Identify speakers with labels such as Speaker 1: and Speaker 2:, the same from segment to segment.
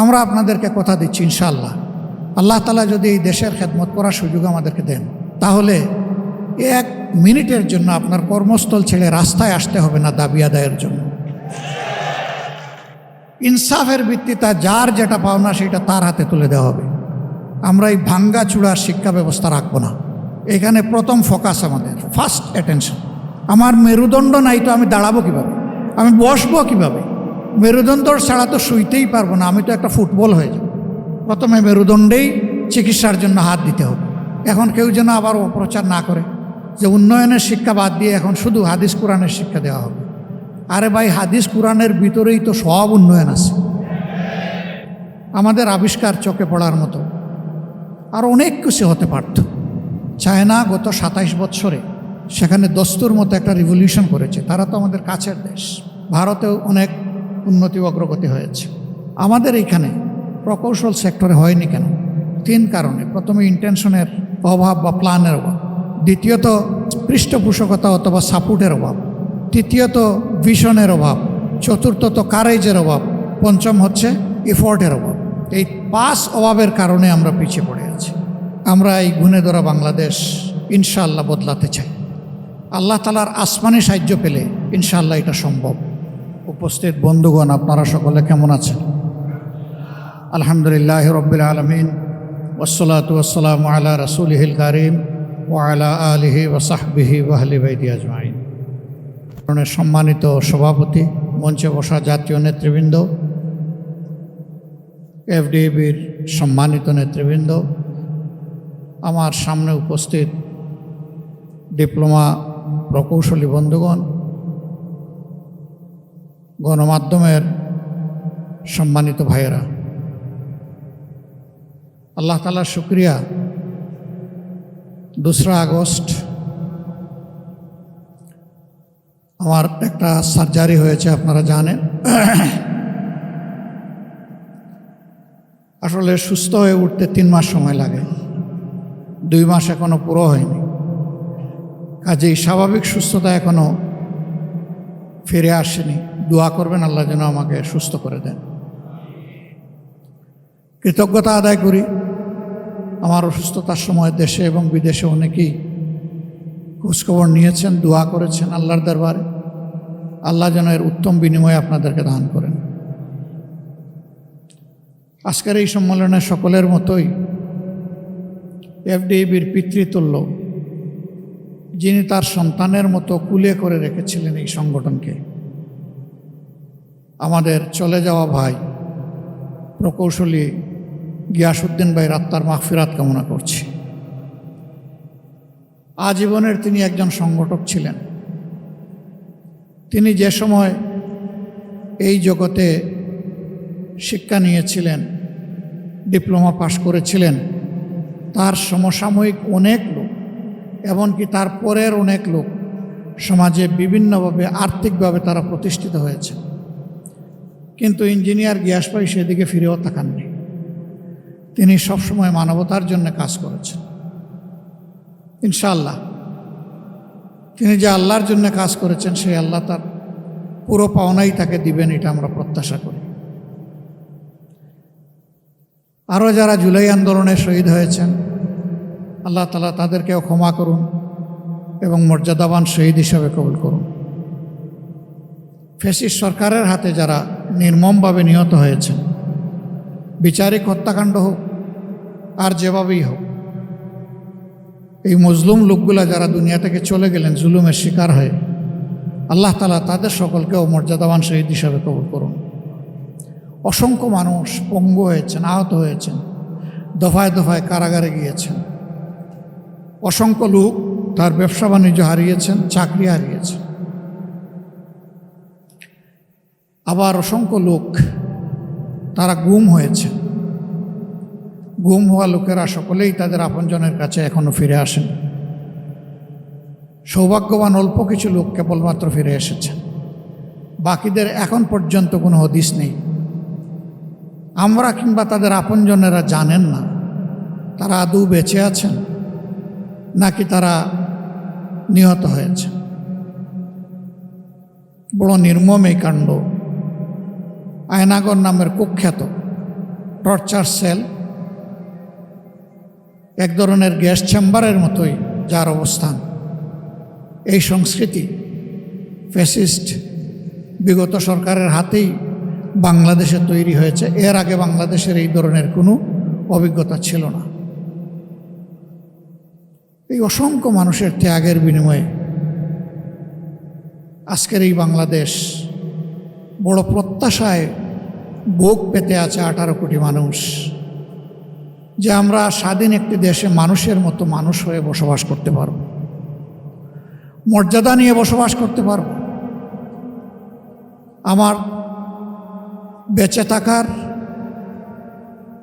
Speaker 1: আমরা আপনাদেরকে কথা দিচ্ছি ইনশাল্লাহ আল্লাহ তালা যদি এই দেশের খেদমত করার সুযোগ আমাদেরকে দেন, তাহলে এক মিনিটের জন্য আপনার কর্মস্থল ছেড়ে রাস্তায় আসতে হবে না দাবি আদায়ের জন্য। ইনসাফের ভিত্তিতে যার যেটা পাওনা সেটা তার হাতে তুলে দেওয়া হবে। আমরা এই ভাঙ্গা চূড়ার শিক্ষা ব্যবস্থা রাখব না। এখানে প্রথম ফোকাস আমাদের, ফার্স্ট অ্যাটেনশন। আমার মেরুদণ্ড নাই তো আমি দাঁড়াবো কীভাবে? আমি বসবো কীভাবে? মেরুদণ্ড ছাড়া তো শুইতেই পারব না, আমি তো একটা ফুটবল হয়ে যাব। প্রথমে মেরুদণ্ডেই চিকিৎসার জন্য হাত দিতে হবে। এখন কেউ যেন আবার অপ্রচার না করে, যে উন্নয়নের শিক্ষা বাদ দিয়ে এখন শুধু হাদিস কোরআনের শিক্ষা দেওয়া হবে। আরে ভাই, হাদিস কোরআনের ভিতরেই তো সব উন্নয়ন আছে। আমাদের আবিষ্কার চোখে পড়ার মতো। আর অনেক কিছু হতে পারত। চায়না গত সাতাইশ বৎসরে সেখানে দস্তুর মতো একটা রিভলিউশন করেছে। তারা তো আমাদের কাছের দেশ। ভারতেও অনেক উন্নতি অগ্রগতি হয়েছে। আমাদের এইখানে প্রকৌশল সেক্টরে হয়নি কেন? তিন কারণে। প্রথমে ইন্টেনশনের অভাব বা প্ল্যানের অভাব। দ্বিতীয়ত, পৃষ্ঠপোষকতা অথবা সাপোর্টের অভাব। তৃতীয়ত ভিশনের অভাব। চতুর্থত কারেজের অভাব। পঞ্চম হচ্ছে এফোর্টের অভাব। এই পাঁচ অভাবের কারণে আমরা পিছিয়ে পড়ে আছি। আমরা এই গুণে ধরা বাংলাদেশ ইনশাআল্লাহ বদলাতে চাই। আল্লাহ তালার আসমানি সাহায্য পেলে ইনশাআল্লাহ এটা সম্ভব। উপস্থিত বন্ধুগণ, আপনারা সকলে কেমন আছেন? আলহামদুলিল্লাহ রবিল আলমিন ওসলাত ওসালাম আলা রসুলহিল কারিম ওয়ালা আলিহি ওসাহবিহি ওয়াহলি বাইদি আজমাইন। সম্মানিত সভাপতি, মঞ্চে বসা জাতীয় নেতৃবৃন্দ এফডিএবির সম্মানিত নেতৃবৃন্দ, আমার সামনে উপস্থিত ডিপ্লোমা প্রকৌশলী বন্ধুগণ গণমাধ্যমের সম্মানিত ভাইয়েরা, আল্লাহ তালার শুক্রিয়া। দোসরা আগস্ট আমার একটা সার্জারি হয়েছে, আপনারা জানেন। আসলে সুস্থ হয়ে উঠতে তিন মাস সময় লাগে। দুই মাস এখনও পুরো হয়নি। কাজেই স্বাভাবিক সুস্থতা এখনও ফিরে আসেনি। দোয়া করবেন, আল্লাহ যেন আমাকে সুস্থ করে দেন। কৃতজ্ঞতা আদায় করি। আমার অসুস্থতার সময় দেশে এবং বিদেশে অনেকেই খোঁজখবর নিয়েছেন, দোয়া করেছেন আল্লাহর দরবারে। আল্লাহ যেন এর উত্তম বিনিময়ে আপনাদেরকে দান করেন। আজকের এই সম্মেলনে সকলের মতোই এফডিবির পিতৃতুল্য, যিনি তার সন্তানের মতো কুলে করে রেখেছিলেন এই সংগঠনকে। আমাদের চলে যাওয়া ভাই প্রকৌশলী গিয়াসুদ্দিন ভাই রাত্তার মাহফিরাত কামনা করছি। আজীবনের তিনি একজন সংগঠক ছিলেন। তিনি যে সময় এই জগতে শিক্ষা নিয়েছিলেন, ডিপ্লোমা পাশ করেছিলেন, তার সমসাময়িক অনেক লোক, এমনকি তার পরের অনেক লোক সমাজে বিভিন্নভাবে আর্থিকভাবে তারা প্রতিষ্ঠিত হয়েছে। কিন্তু ইঞ্জিনিয়ার গিয়াস ভাই সেদিকে ফিরেও তাকাননি। তিনি সবসময় মানবতার জন্য কাজ করেছেন। ইনশাআল্লাহ, তিনি যে আল্লাহর জন্য কাজ করেছেন, সেই আল্লাহ তার পুরো পাওনাই তাকে দিবেন, এটা আমরা প্রত্যাশা করি। আরও যারা জুলাই আন্দোলনে শহীদ হয়েছেন, আল্লাহ তালা তাদেরকেও ক্ষমা করুন এবং মর্যাদাবান শহীদ হিসাবে কবুল করুন। ফেসিস সরকারের হাতে যারা নির্মমভাবে নিহত হয়েছেন বিচারিক হত্যাকাণ্ড হোক, আর যেভাবেই হোক, এই মজলুম লোকগুলা যারা দুনিয়া থেকে চলে গেলেন, জুলুমের শিকার হয়ে, আল্লাহ তালা তাদের সকলকেও মর্যাদাবান শহীদ হিসাবে কবুল করুন। অসংখ্য মানুষ পঙ্গু হয়েছেন, আহত হয়েছেন, দফায় দফায় কারাগারে গিয়েছেন। অসংখ্য লোক তার ব্যবসা বাণিজ্য হারিয়েছেন, চাকরি হারিয়েছেন। আবার অসংখ্য লোক তারা গুম হয়েছে। গুম হওয়া লোকেরা সকলেই তাদের আপনজনের কাছে এখনও ফিরে আসেন। সৌভাগ্যবান অল্প কিছু লোক কেবলমাত্র ফিরে এসেছেন। বাকিদের এখন পর্যন্ত কোনো হদিস নেই। আমরা কিংবা তাদের আপনজনেরা জানেন না, তারা আদৌ বেঁচে আছেন নাকি তারা নিহত হয়েছে বড় নির্মম এই কাণ্ড। আয়নাগর নামের কুখ্যাত টর্চার সেল এক ধরনের গ্যাস চেম্বারের মতোই যার অবস্থান। এই সংস্কৃতি ফ্যাসিস্ট বিগত সরকারের হাতেই বাংলাদেশে তৈরি হয়েছে। এর আগে বাংলাদেশের এই ধরনের কোনো অভিজ্ঞতা ছিল না। এই অসংখ্য মানুষের ত্যাগের বিনিময়ে আজকের এই বাংলাদেশ বড় প্রত্যাশায় ভোগ পেতে আছে আঠারো কোটি মানুষ। যে আমরা স্বাধীন একটি দেশে মানুষের মতো মানুষ হয়ে বসবাস করতে পারব। মর্যাদা নিয়ে বসবাস করতে পারব। আমার বেঁচে থাকার,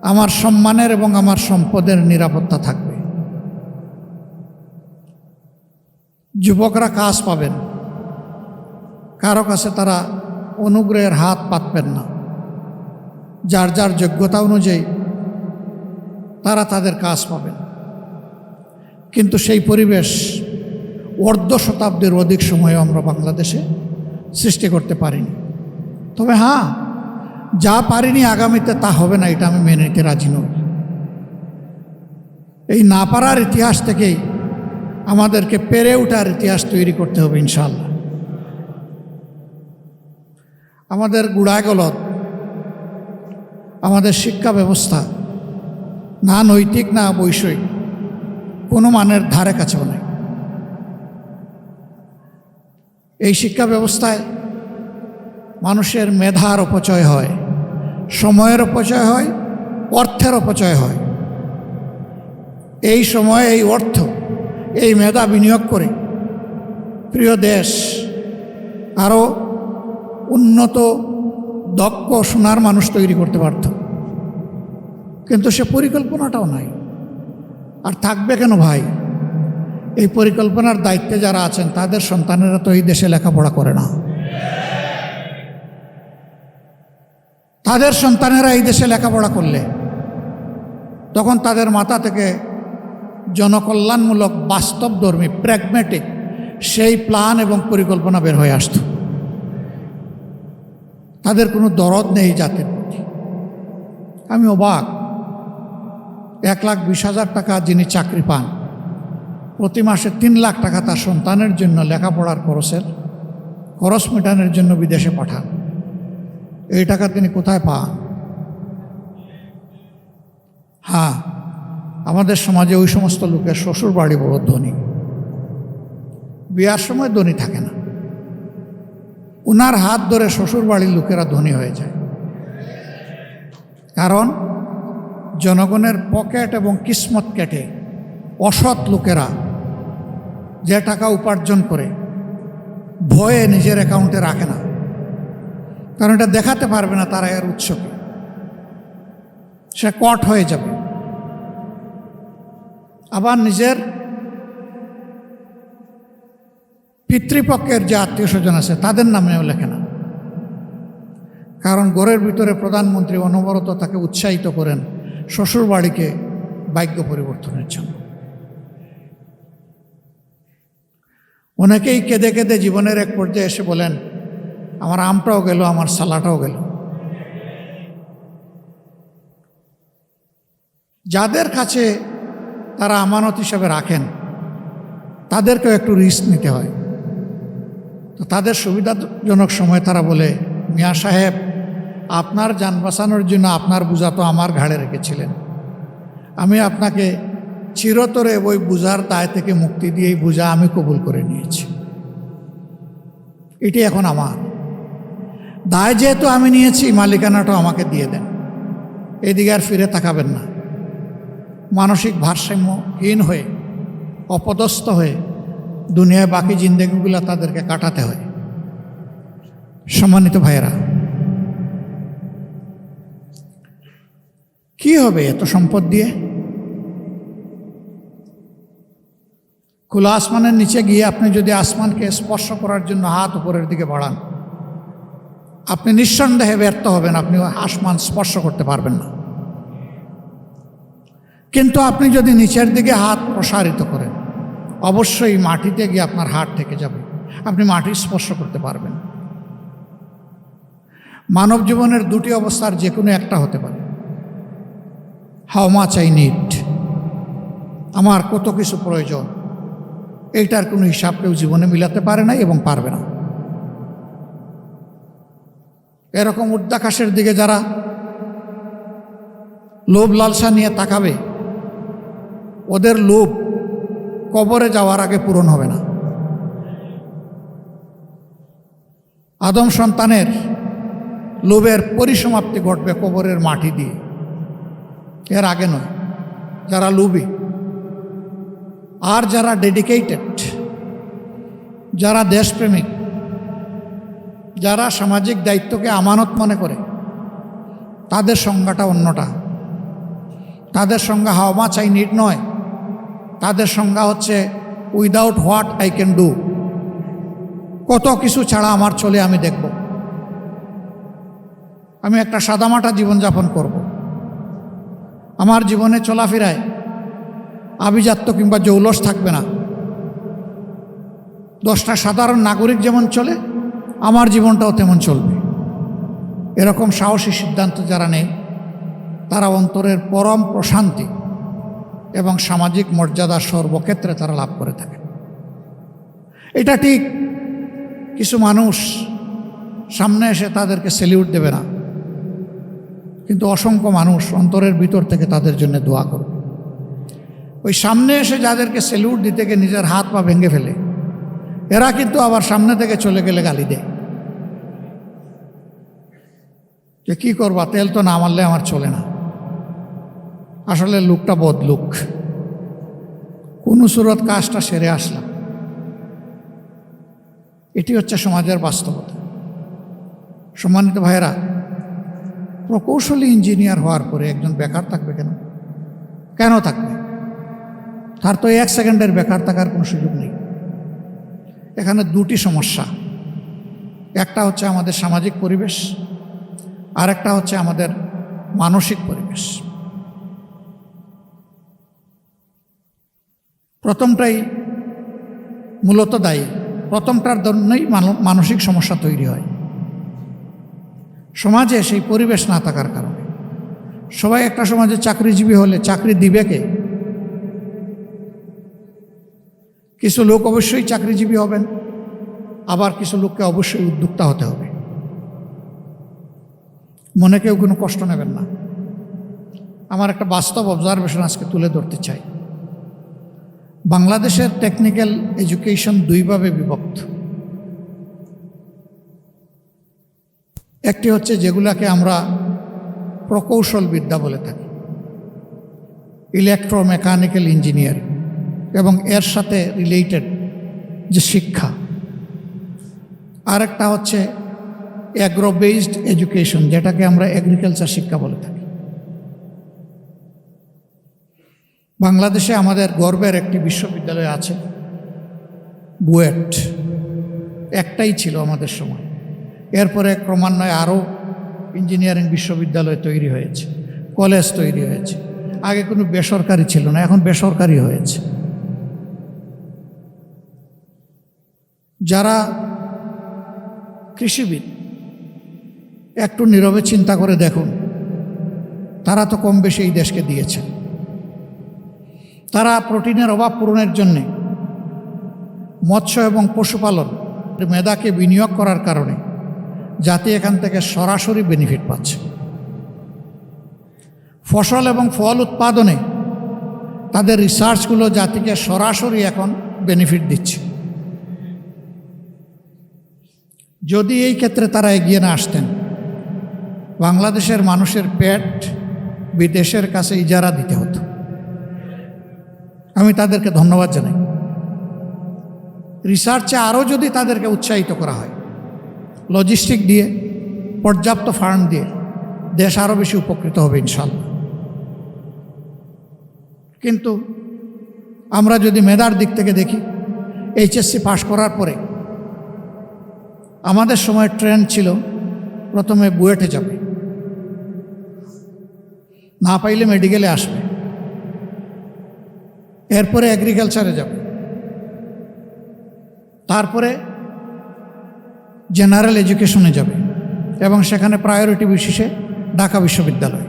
Speaker 1: আমার সম্মানের এবং আমার সম্পদের নিরাপত্তা থাকবে। যুবকরা কাজ পাবেন। কারও কাছে তারা অনুগ্রহের হাত পাতবেন না। যার যার যোগ্যতা অনুযায়ী তারা তাদের কাজ পাবেন। কিন্তু সেই পরিবেশ অর্ধ শতাব্দীর অধিক সময় আমরা বাংলাদেশে সৃষ্টি করতে পারিনি। তবে হ্যাঁ যা পারিনি আগামীতে তা হবে না, এটা আমি মেনে নিতে রাজি নই। এই না পারার ইতিহাস থেকেই আমাদেরকে পেরে ওঠার ইতিহাস তৈরি করতে হবে ইনশাল্লাহ আমাদের গুড়াগলত আমাদের শিক্ষা ব্যবস্থা, না নৈতিক, না বৈষয়িক, কোনো মানের ধারে কাছেও নেই। এই শিক্ষা ব্যবস্থায় মানুষের মেধার অপচয় হয়, সময়ের অপচয় হয়, অর্থের অপচয় হয়। এই সময়ে, এই অর্থ, এই মেধা বিনিয়োগ করে প্রিয় দেশ আরও উন্নত, দক্ষ, সোনার মানুষ তৈরি করতে পারত। কিন্তু সে পরিকল্পনাটাও নাই। আর থাকবে কেন ভাই? এই পরিকল্পনার দায়িত্বে যারা আছেন, তাদের সন্তানেরা তো এই দেশে লেখাপড়া করে না। তাদের সন্তানেরা এই দেশে লেখাপড়া করলে, তখন তাদের মাথা থেকে জনকল্যাণমূলক বাস্তবধর্মী প্র্যাগমেটিক সেই প্ল্যান এবং পরিকল্পনা বের হয়ে আসত। তাদের কোনো দরদ নেই জাতির প্রতি। আমি অবাক। এক লাখ বিশ হাজার টাকা যিনি চাকরি পান, প্রতি মাসে তিন লাখ টাকা তার সন্তানের জন্য লেখাপড়ার খরচের, খরচ মেটানোর জন্য বিদেশে পাঠান। এই টাকা তিনি কোথায় পান? হ্যাঁ আমাদের সমাজে ওই সমস্ত লোকের শ্বশুর বাড়ি বড় ধনী। বিয়ার সময় ধনী থাকে না। উনার হাত ধরে শ্বশুর বাড়ির লোকেরা ধনী হয়ে যায়। কারণ জনগণের পকেট এবং কিসমত কেটে অসৎ লোকেরা যে টাকা উপার্জন করে ভয়ে নিজের অ্যাকাউন্টে রাখে না। কারণ এটা দেখাতে পারবে না তারা এর উৎসকে সে কট হয়ে যাবে। আবার নিজের পিতৃপক্ষের যে আত্মীয় স্বজন আছে, তাদের নামেও লেখে না। কারণ ঘরের ভিতরে প্রধানমন্ত্রী অনবরত তাকে উৎসাহিত করেন শ্বশুর বাড়িকে পরিবর্তনের জন্য। অনেকেই কেঁদে কেঁদে জীবনের এক পর্যায়ে এসে বলেন, আমার আমটাও গেল, আমার সালাটাও গেল। যাদের কাছে তারা আমানত হিসাবে রাখেন, তাদেরকেও একটু রিস্ক নিতে হয়। তো তাদের সুবিধাজনক সময় তারা বলে, মিয়া সাহেব, আপনার যান বাঁচানোর জন্য আপনার বোঝা তো আমার ঘাড়ে রেখেছিলেন। আমি আপনাকে চিরতরে ওই বোঝার দায় থেকে মুক্তি দিয়ে এই বোঝা আমি কবুল করে নিয়েছি। এটি এখন আমার। দায় যেহেতু আমি নিয়েছি মালিকানাটা আমাকে দিয়ে দেন। এদিকে আর ফিরে তাকাবেন না। মানসিক ভারসাম্যহীন হয়ে, অপদস্থ হয়ে দুনিয়ায় বাকি জিন্দেগিগুলো তাদেরকে কাটাতে হয়। সম্মানিত ভাইয়েরা, কি হবে এত সম্পদ দিয়ে? খোলা আসমানের নিচে গিয়ে আপনি যদি আসমানকে স্পর্শ করার জন্য হাত উপরের দিকে বাড়ান, আপনি নিঃসন্দেহে ব্যর্থ হবেন, আপনি আসমান স্পর্শ করতে পারবেন না। কিন্তু আপনি যদি নিচের দিকে হাত প্রসারিত করেন অবশ্যই মাটিতে গিয়ে আপনার হাত থেকে যাবে। আপনি মাটি স্পর্শ করতে পারবেন। মানব জীবনের দুটি অবস্থার যে কোনো একটা হতে পারে। হাউ মাচ আই নিড আমার কত কিছু প্রয়োজন? এইটার কোনো হিসাব কেউ জীবনে মিলাতে পারে না এবং পারবে না। এরকম উর্দাকাশের দিকে যারা লোভ লালসা নিয়ে তাকাবে, ওদের লোভ কবরে যাওয়ার আগে পূরণ হবে না। আদম সন্তানের লোভের পরিসমাপ্তি ঘটবে কবরের মাটি দিয়ে। এর আগে নয়, যারা লোভী আর যারা ডেডিকেটেড যারা দেশপ্রেমিক, যারা সামাজিক দায়িত্বকে আমানত মনে করে, তাদের সংজ্ঞাটা অন্যটা। তাদের সংজ্ঞা হাও মাছ আই নিড নয়। তাদের সংজ্ঞা হচ্ছে without what I can do কত কিছু ছাড়া আমার চলে আমি দেখব। আমি একটা সাদামাটা জীবনযাপন করব। আমার জীবনে চলাফেরায় আভিজাত্য কিংবা জৌলস থাকবে না। দশটা সাধারণ নাগরিক যেমন চলে, আমার জীবনটাও তেমন চলবে। এরকম সাহসী সিদ্ধান্ত যারা নেই তারা অন্তরের পরম প্রশান্তি এবং সামাজিক মর্যাদা সর্বক্ষেত্রে তারা লাভ করে থাকে। এটা ঠিক, কিছু মানুষ সামনে এসে তাদেরকে সেলিউট দেবে না। কিন্তু অসংখ্য মানুষ অন্তরের ভিতর থেকে তাদের জন্য দোয়া করবে। ওই সামনে এসে যাদেরকে সেলিউট দিতে গিয়ে নিজের হাত পা ভেঙে ফেলে, এরা কিন্তু আবার সামনে থেকে চলে গেলে গালি দেয়। যে কী করবা, তেল তো না মারলে আমার চলে না। আসলে লোকটা বদলুক। কোন সুরত কাজটা সেরে আসলাম। এটি হচ্ছে সমাজের বাস্তবতা। সম্মানিত ভাইয়েরা, প্রকৌশলী ইঞ্জিনিয়ার হওয়ার পরে একজন বেকার থাকবে কেন? কেন থাকবে? তার তো এক সেকেন্ডের বেকার থাকার কোনো সুযোগ নেই। এখানে দুটি সমস্যা। একটা হচ্ছে আমাদের সামাজিক পরিবেশ আর একটা হচ্ছে আমাদের মানসিক পরিবেশ। প্রথমটাই মূলত দায়ী। প্রথমটার জন্যই মানসিক সমস্যা তৈরি হয়। সমাজে সেই পরিবেশ না থাকার কারণে। সবাই একটা সমাজে চাকরিজীবী হলে চাকরি দিবে কে? কিছু লোক অবশ্যই চাকরিজীবী হবেন, আবার কিছু লোককে অবশ্যই উদ্যোক্তা হতে হবে। মনে কেউ কোনো কষ্ট নেবেন না। আমার একটা বাস্তব অবজারভেশন আজকে তুলে ধরতে চাই। বাংলাদেশের টেকনিক্যাল এডুকেশন দুইভাবে বিভক্ত। একটি হচ্ছে যেগুলাকে আমরা প্রকৌশল বিদ্যা বলে থাকি ইলেকট্রোমেকানিক্যাল ইঞ্জিনিয়ারিং এবং এর সাথে রিলেটেড যে শিক্ষা। আরেকটা হচ্ছে অ্যাগ্রো বেসড এডুকেশন যেটাকে আমরা এগ্রিকালচার শিক্ষা বলে থাকি। বাংলাদেশে আমাদের গর্বের একটি বিশ্ববিদ্যালয় আছে, বুয়েট। একটাই ছিল আমাদের সময়। এরপরে ক্রমান্বয়ে আরও ইঞ্জিনিয়ারিং বিশ্ববিদ্যালয় তৈরি হয়েছে, কলেজ তৈরি হয়েছে। আগে কোনো বেসরকারি ছিল না, এখন বেসরকারি হয়েছে। যারা কৃষিবিদ, একটু নীরবে চিন্তা করে দেখুন, তারা তো কম বেশি এই দেশকে দিয়েছে তারা প্রোটিনের অভাব পূরণের জন্যে মৎস্য এবং পশুপালন মেধাকে বিনিয়োগ করার কারণে জাতি এখান থেকে সরাসরি বেনিফিট পাচ্ছে। ফসল এবং ফল উৎপাদনে তাদের রিসার্চগুলো জাতিকে সরাসরি এখন বেনিফিট দিচ্ছে। যদি এই ক্ষেত্রে তারা এগিয়ে না আসতেন, বাংলাদেশের মানুষের পেট বিদেশের কাছে ইজারা দিতে হতো। আমি তাদেরকে ধন্যবাদ জানাই। রিসার্চে আরও যদি তাদেরকে উৎসাহিত করা হয় লজিস্টিক দিয়ে, পর্যাপ্ত ফান্ড দিয়ে, দেশ আরও বেশি উপকৃত হবে ইনশাল্লাহ কিন্তু আমরা যদি মেধার দিক থেকে দেখি, এইচএসসি পাশ করার পরে, আমাদের সময় ট্রেন্ড ছিল প্রথমে বুয়েটে যাবে। না পাইলে মেডিকেলে আসবে। এরপরে এগ্রিকালচারে যাবে। তারপরে জেনারেল এডুকেশনে যাবে এবং সেখানে প্রায়োরিটি বিশেষে ঢাকা বিশ্ববিদ্যালয়।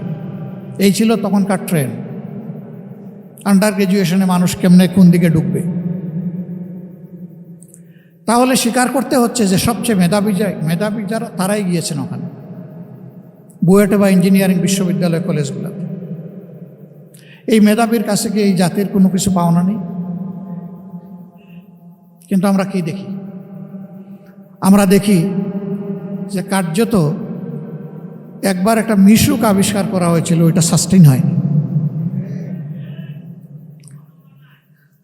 Speaker 1: এই ছিল তখনকার ট্রেন আন্ডার গ্র্যাজুয়েশনে মানুষ কেমনে কোন দিকে ঢুকবে? তাহলে স্বীকার করতে হচ্ছে যে সবচেয়ে মেধাবী যায় মেধাবী যারা, তারাই গিয়েছেন ওখানে। বুয়েটে বা ইঞ্জিনিয়ারিং বিশ্ববিদ্যালয় কলেজগুলোতে এই মেধাবীর কাছে কি এই জাতির কোনো কিছু পাওনা নেই? কিন্তু আমরা কি দেখি? আমরা দেখি যে কার্যত একবার একটা মিশুক আবিষ্কার করা হয়েছিল, ওইটা সাস্টেইন হয়নি।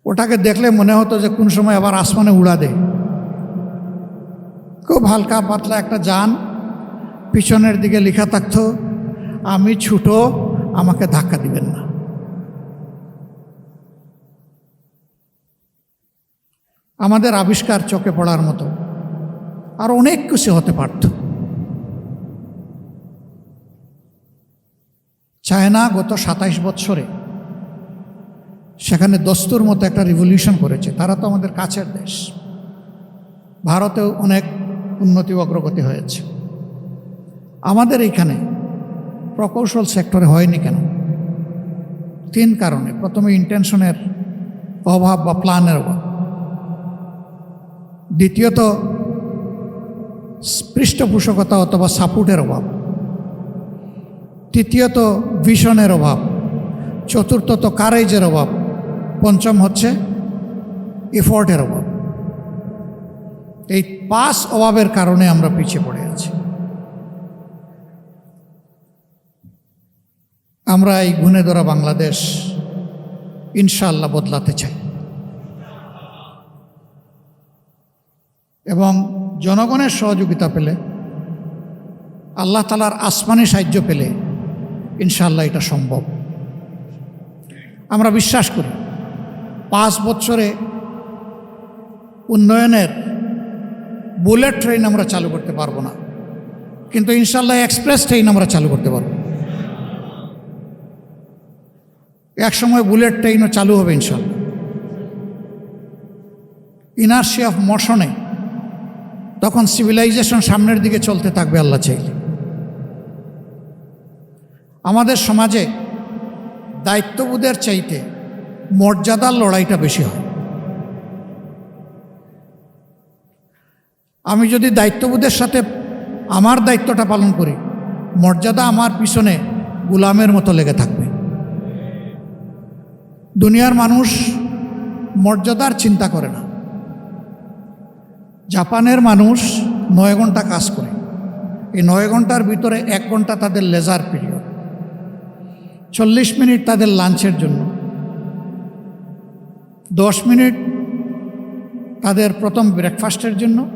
Speaker 1: ওটাকে দেখলে মনে হতো যে কোন সময় আবার আসমানে উড়া দেয় খুব হালকা পাতলা একটা যান, পিছনের দিকে লেখা থাকতো, আমি ছুটো, আমাকে ধাক্কা দিবেন না। আমাদের আবিষ্কার চোখে পড়ার মতো। আর অনেক কিছু হতে পারত। চায়না গত সাতাইশ বৎসরে সেখানে দস্তুর মতো একটা রিভলিউশন করেছে। তারা তো আমাদের কাছের দেশ। ভারতেও অনেক উন্নতি অগ্রগতি হয়েছে। আমাদের এইখানে প্রকৌশল সেক্টরে হয়নি কেন? তিন কারণে। প্রথমে ইন্টেনশনের অভাব বা প্ল্যানের অভাব। দ্বিতীয়ত, পৃষ্ঠপোষকতা অথবা সাপোর্টের অভাব। তৃতীয়ত ভিশনের অভাব। চতুর্থত কারেজের অভাব। পঞ্চম হচ্ছে এফোর্টের অভাব। এই পাস অভাবের কারণে আমরা পিছিয়ে পড়ে আছি। আমরা এই গুণে ধরা বাংলাদেশ ইনশাল্লাহ বদলাতে চাই। এবং জনগণের সহযোগিতা পেলে, আল্লাহ তালার আসমানি সাহায্য পেলে ইনশাল্লাহ এটা সম্ভব। আমরা বিশ্বাস করি, পাঁচ বছরে উন্নয়নের বুলেট ট্রেন আমরা চালু করতে পারব না, কিন্তু ইনশাল্লাহ এক্সপ্রেস ট্রেন আমরা চালু করতে পারব। এক সময় বুলেট ট্রেনও চালু হবে ইনশাল্লাহ ইনার্সি অফ মোশনে তখন সিভিলাইজেশন সামনের দিকে চলতে থাকবে, আল্লাহ চাইলে। আমাদের সমাজে দায়িত্ববোধের চাইতে মর্যাদার লড়াইটা বেশি হয়। আমি যদি দায়িত্ববোধের সাথে আমার দায়িত্বটা পালন করি, মর্যাদা আমার পিছনে গুলামের মতো লেগে থাকবে। দুনিয়ার মানুষ মর্যাদার চিন্তা করে না। জাপানের মানুষ নয় ঘণ্টা কাজ করে। এই নয় ঘণ্টার ভিতরে এক ঘণ্টা তাদের লেজার পিরিয়ড চল্লিশ মিনিট তাদের লাঞ্চের জন্য। দশ মিনিট তাদের প্রথম ব্রেকফাস্টের জন্য।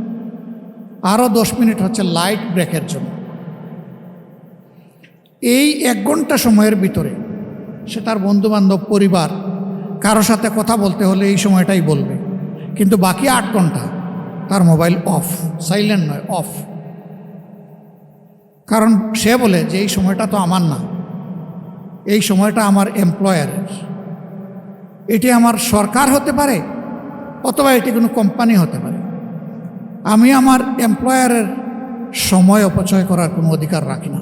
Speaker 1: আরও দশ মিনিট হচ্ছে লাইট ব্রেকের জন্য। এই এক ঘণ্টা সময়ের ভিতরে সে তার বন্ধুবান্ধব, পরিবার, কারও সাথে কথা বলতে হলে এই সময়টাই বলবে। কিন্তু বাকি আট ঘণ্টা তার মোবাইল অফ সাইলেন্ট নয়, অফ। কারণ সে বলে যে এই সময়টা তো আমার না, এই সময়টা আমার এমপ্লয়ারের এটি আমার সরকার হতে পারে অথবা এটি কোনো কোম্পানি হতে পারে। আমি আমার এমপ্লয়ারের সময় অপচয় করার কোনো অধিকার রাখি না।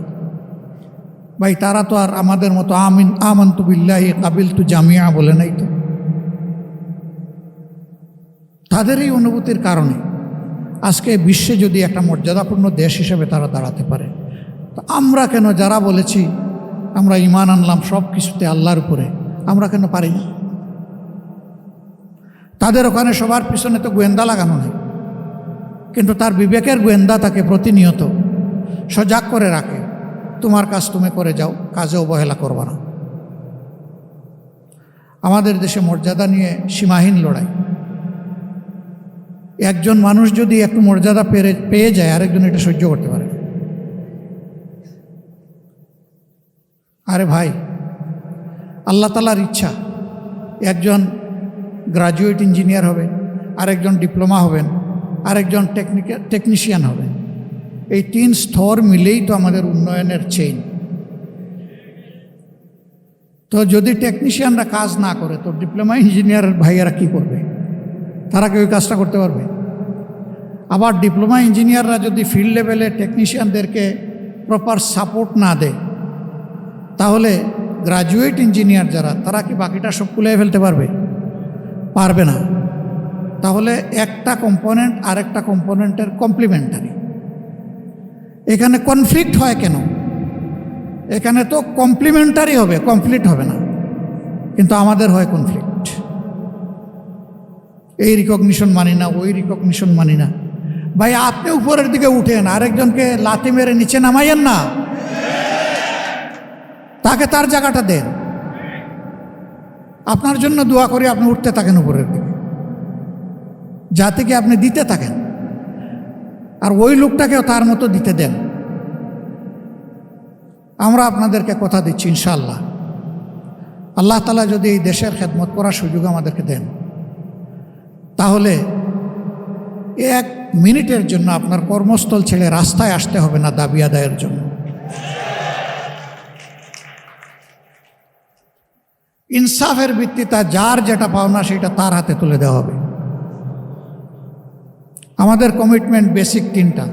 Speaker 1: ভাই, তারা তো আর আমাদের মতো আমিন, আমন্তু বিল্লাহি কাবিল তু জামিয়া বলে নাই তো। তাদের এই অনুভূতির কারণে আজকে বিশ্বে যদি একটা মর্যাদাপূর্ণ দেশ হিসেবে তারা দাঁড়াতে পারে, তো আমরা কেন, যারা বলেছি আমরা ইমান আনলাম সব কিছুতে আল্লাহর উপরে, আমরা কেন পারি না? তাদের ওখানে সবার পিছনে তো গোয়েন্দা লাগানো নেই, কিন্তু তার বিবেকের গোয়েন্দা তাকে প্রতিনিয়ত সজাগ করে রাখে, তোমার কাজ তুমি করে যাও কাজে অবহেলা করবা না। আমাদের দেশে মর্যাদা নিয়ে সীমাহীন লড়াই। একজন মানুষ যদি একটু মর্যাদা পেরে, পেয়ে যায়, আরেকজন এটা সহ্য করতে পারে আরে ভাই, আল্লাহ তালার ইচ্ছা, একজন গ্রাজুয়েট ইঞ্জিনিয়ার হবে আরেকজন ডিপ্লোমা হবেন, আরেকজন টেকনিক্যাল টেকনিশিয়ান হবেন। এই তিন স্তর মিলেই তো আমাদের উন্নয়নের চেইন তো যদি টেকনিশিয়ানরা কাজ না করে, তো ডিপ্লোমা ইঞ্জিনিয়ার ভাইয়েরা কি করবে? তারা কি ওই কাজটা করতে পারবে। আবার ডিপ্লোমা ইঞ্জিনিয়াররা যদি ফিল্ড লেভেলে টেকনিশিয়ানদেরকে প্রপার সাপোর্ট না দেয়, তাহলে গ্রাজুয়েট ইঞ্জিনিয়ার যারা, তারা কি বাকিটা সব কুলিয়ে ফেলতে পারবে? পারবে না। তাহলে একটা কম্পোনেন্ট আরেকটা কম্পোনেন্টের কমপ্লিমেন্টারি এখানে কনফ্লিক্ট হয় কেন? এখানে তো কমপ্লিমেন্টারি হবে কমপ্লিট হবে না। কিন্তু আমাদের হয় কনফ্লিক্ট এই রিকগনিশন মানি না, ওই রিকগনিশন মানি না। ভাই, আপনি উপরের দিকে উঠেন, আরেকজনকে লাথি মেরে নিচে নামাইয়েন না। তাকে তার জায়গাটা দেন। আপনার জন্য দোয়া করে আপনি উঠতে থাকেন উপরের দিকে। যা থেকে আপনি দিতে থাকেন। আর ওই লোকটাকেও তার মতো দিতে দেন। আমরা আপনাদেরকে কথা দিচ্ছি ইনশাল্লাহ আল্লাহ তালা যদি এই দেশের খেদমত করার সুযোগ আমাদেরকে দেন। তাহলে এক মিনিটের জন্য আপনার কর্মস্থল ছেড়ে রাস্তায় আসতে হবে না দাবি আদায়ের জন্য। ইনসাফের ভিত্তিতে যার যেটা পাওনা সেটা তার হাতে তুলে দেওয়া হবে। আমাদের কমিটমেন্ট বেসিক তিনটা।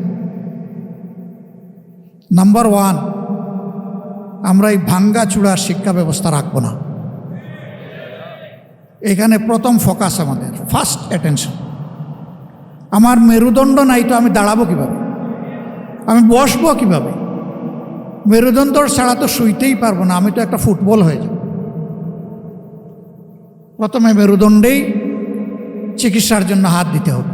Speaker 1: নাম্বার ওয়ান আমরা এই ভাঙ্গা চূড়ার শিক্ষা ব্যবস্থা রাখব না। এখানে প্রথম ফোকাস আমাদের ফার্স্ট অ্যাটেনশন আমার মেরুদণ্ড নাই তো আমি দাঁড়াবো কীভাবে? আমি বসবো কীভাবে? মেরুদণ্ড ছাড়া তো শুইতেই পারব না, আমি তো একটা ফুটবল হয়ে যাব। প্রথমে মেরুদণ্ডেই চিকিৎসার জন্য হাত দিতে হবে।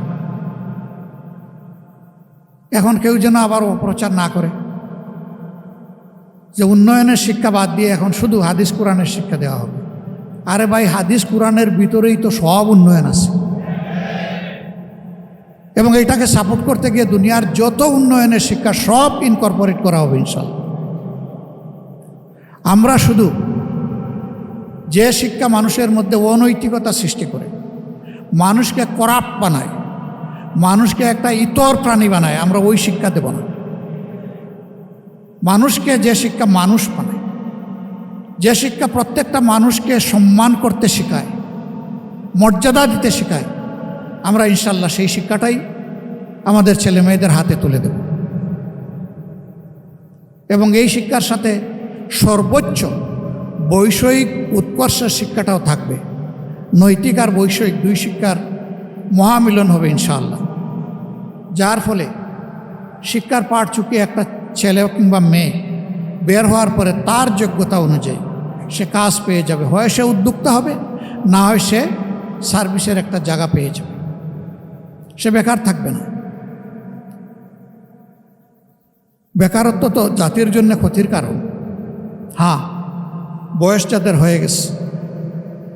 Speaker 1: এখন কেউ যেন আবার অপ্রচার না করে। যে উন্নয়নের শিক্ষা বাদ দিয়ে এখন শুধু হাদিস কোরআনের শিক্ষা দেওয়া হবে। আরে ভাই, হাদিস কোরআনের ভিতরেই তো সব উন্নয়ন আছে। এবং এটাকে সাপোর্ট করতে গিয়ে দুনিয়ার যত উন্নয়নের শিক্ষা সব ইনকর্পোরেট করা হবে ইনশাল্লাহ আমরা শুধু যে শিক্ষা মানুষের মধ্যে অনৈতিকতা সৃষ্টি করে, মানুষকে করাপ্ট বানায়, মানুষকে একটা ইতর প্রাণী বানায়, আমরা ওই শিক্ষা দেব না। মানুষকে যে শিক্ষা মানুষ বানায় যে শিক্ষা প্রত্যেকটা মানুষকে সম্মান করতে শেখায়, মর্যাদা দিতে শেখায়, আমরা ইনশাল্লাহ সেই শিক্ষাটাই আমাদের ছেলে মেয়েদের হাতে তুলে দেব। এবং এই শিক্ষার সাথে সর্বোচ্চ বৈষয়িক উৎকর্ষের শিক্ষাটাও থাকবে। নৈতিক আর বৈষয়িক দুই শিক্ষার মহামিলন হবে ইনশাআল্লাহ। যার ফলে শিক্ষার পাঠ চুকি একটা ছেলে কিংবা মেয়ে বের হওয়ার পরে তার যোগ্যতা অনুযায়ী সে কাজ পেয়ে যাবে। হয় সে উদ্যোক্তা হবে, না হয় সে সার্ভিসের একটা জায়গা পেয়ে যাবে। সে বেকার থাকবে না। বেকারত্ব তো জাতির জন্য ক্ষতির কারণ। হ্যাঁ বয়স যাদের হয়ে গেছে,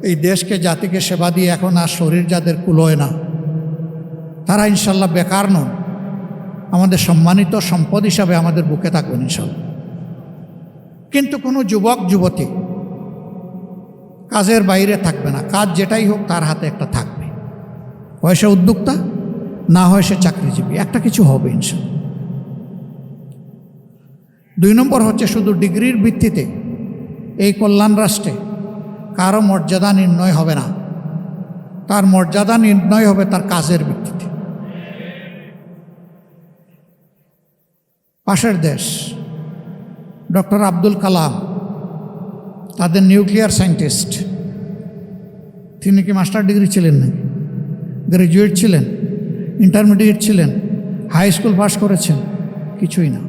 Speaker 1: এই দেশকে, জাতিকে সেবা দিয়ে এখন আর শরীর যাদের কুলোয় না, তারা ইনশাল্লাহ বেকার নন। আমাদের সম্মানিত সম্পদ হিসাবে আমাদের বুকে থাকবেন ইনশাল্লাহ। কিন্তু কোনো যুবক, যুবতী কাজের বাইরে থাকবে না। কাজ যেটাই হোক, তার হাতে একটা থাকবে। হয় সে উদ্যোক্তা, না হয় সে চাকরিজীবী। একটা কিছু হবে ইনশাল্লাহ দুই নম্বর হচ্ছে শুধু ডিগ্রির ভিত্তিতে এই কল্যাণ রাষ্ট্রে কারও মর্যাদা নির্ণয় হবে না। তার মর্যাদা নির্ণয় হবে তার কাজের ভিত্তিতে। পাশের দেশ, ডক্টর আব্দুল কালাম তাদের নিউক্লিয়ার সায়েন্টিস্ট। তিনি কি মাস্টার ডিগ্রি ছিলেন নাকি গ্র্যাজুয়েট ছিলেন, ইন্টারমিডিয়েট ছিলেন, হাই স্কুল পাশ করেছেন, কিছুই না।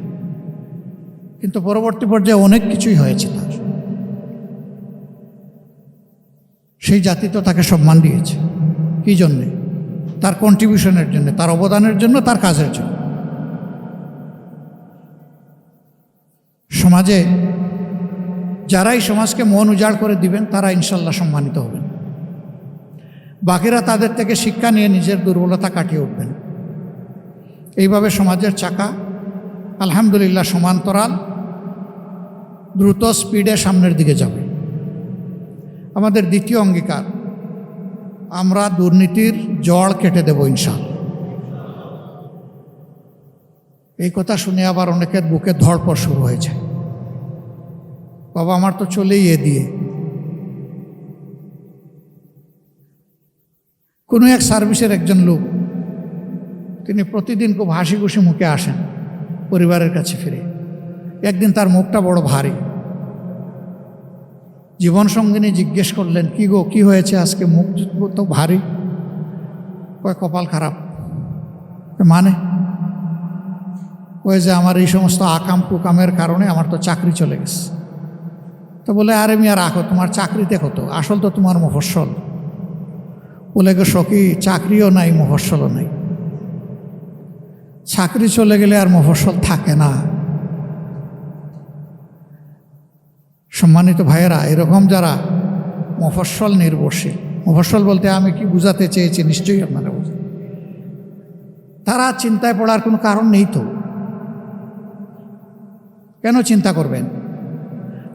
Speaker 1: কিন্তু পরবর্তী পর্যায়ে অনেক কিছুই হয়েছে তার। সেই জাতি তো তাকে সম্মান দিয়েছে কী জন্যে? তার কন্ট্রিবিউশনের জন্য, তার অবদানের জন্য, তার কাজের জন্য। সমাজে যারাই সমাজকে মন উজাড় করে দিবেন, তারা ইনশাল্লাহ সম্মানিত হবেন। বাকিরা তাদের থেকে শিক্ষা নিয়ে নিজের দুর্বলতা কাটিয়ে উঠবেন। এইভাবে সমাজের চাকা আলহামদুলিল্লাহ সমান্তরাল, দ্রুত স্পিডে সামনের দিকে যাবে। আমাদের দ্বিতীয় অঙ্গীকার, আমরা দুর্নীতির জড় কেটে দেব ইনশাল এই কথা শুনে আবার অনেকের বুকে ধরপড় শুরু হয়েছে। বাবা আমার তো চলেই এ দিয়ে। কোনো এক সার্ভিসের একজন লোক, তিনি প্রতিদিন খুব হাসি খুশি মুখে আসেন পরিবারের কাছে ফিরে। একদিন তার মুখটা বড় ভারী। জীবন সঙ্গিনী জিজ্ঞেস করলেন, কি গো, কি হয়েছে আজকে? মুখ তো ভারী। কয়, কপাল খারাপ। মানে? ওই যে আমার এই সমস্ত আকাম কুকামের কারণে আমার তো চাকরি চলে গেছে। তো বলে, আরে মিয়া, রাখো, তোমার চাকরিতে কত আসল তো তোমার মফস্বল। বলে, গো সখী, চাকরিও নাই, মফস্বলও নাই। চাকরি চলে গেলে আর মফস্বল থাকে না। সম্মানিত ভাইয়েরা, এরকম যারা মফস্বল নির্ভরশীল, মফস্বল বলতে আমি কি বুঝাতে চেয়েছি নিশ্চয়ই আপনারা বুঝেন। তারা চিন্তায় পড়ার কোনো কারণ নেই তো। কেন চিন্তা করবেন?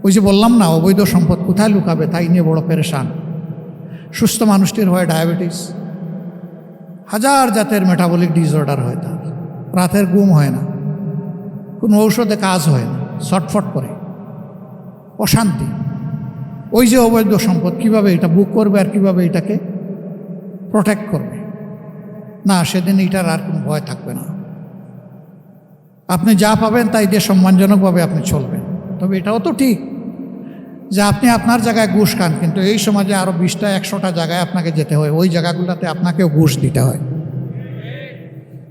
Speaker 1: ওই যে বললাম না, অবৈধ সম্পদ কোথায় লুকাবে? তাই নিয়ে বড় পেরেশান। সুস্থ মানুষটির হয় ডায়াবেটিস। হাজার জাতের মেটাবলিক ডিসঅর্ডার হয় তার। রাতের ঘুম হয় না। কোনো ঔষধে কাজ হয় না। ছটফট করে। অশান্তি। ওই যে অবৈধ সম্পদ, কীভাবে এটা বুক করবে আর কীভাবে এটাকে প্রোটেক্ট করবে? না, সেদিন এটার আর কোনো ভয় থাকবে না। আপনি যা পাবেন তাই দিয়ে সম্মানজনকভাবে আপনি চলবেন। তবে এটাও তো ঠিক। যে আপনি আপনার জায়গায় ঘুষ খান, কিন্তু এই সমাজে আরও বিশটা, একশোটা জায়গায় আপনাকে যেতে হয়। ওই জায়গাগুলোতে আপনাকেও ঘুষ দিতে হয়।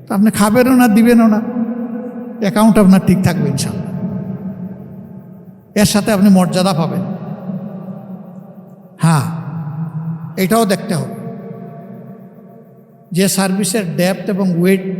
Speaker 1: তা আপনি খাবেনও না, দিবেনও না। অ্যাকাউন্ট আপনার ঠিক থাকবে, ইনশাল্লাহ। এর সাথে আপনি মর্যাদা পাবেন। হ্যাঁ এটাও দেখতে হবে। যে সার্ভিসের ডেপথ এবং ওয়েট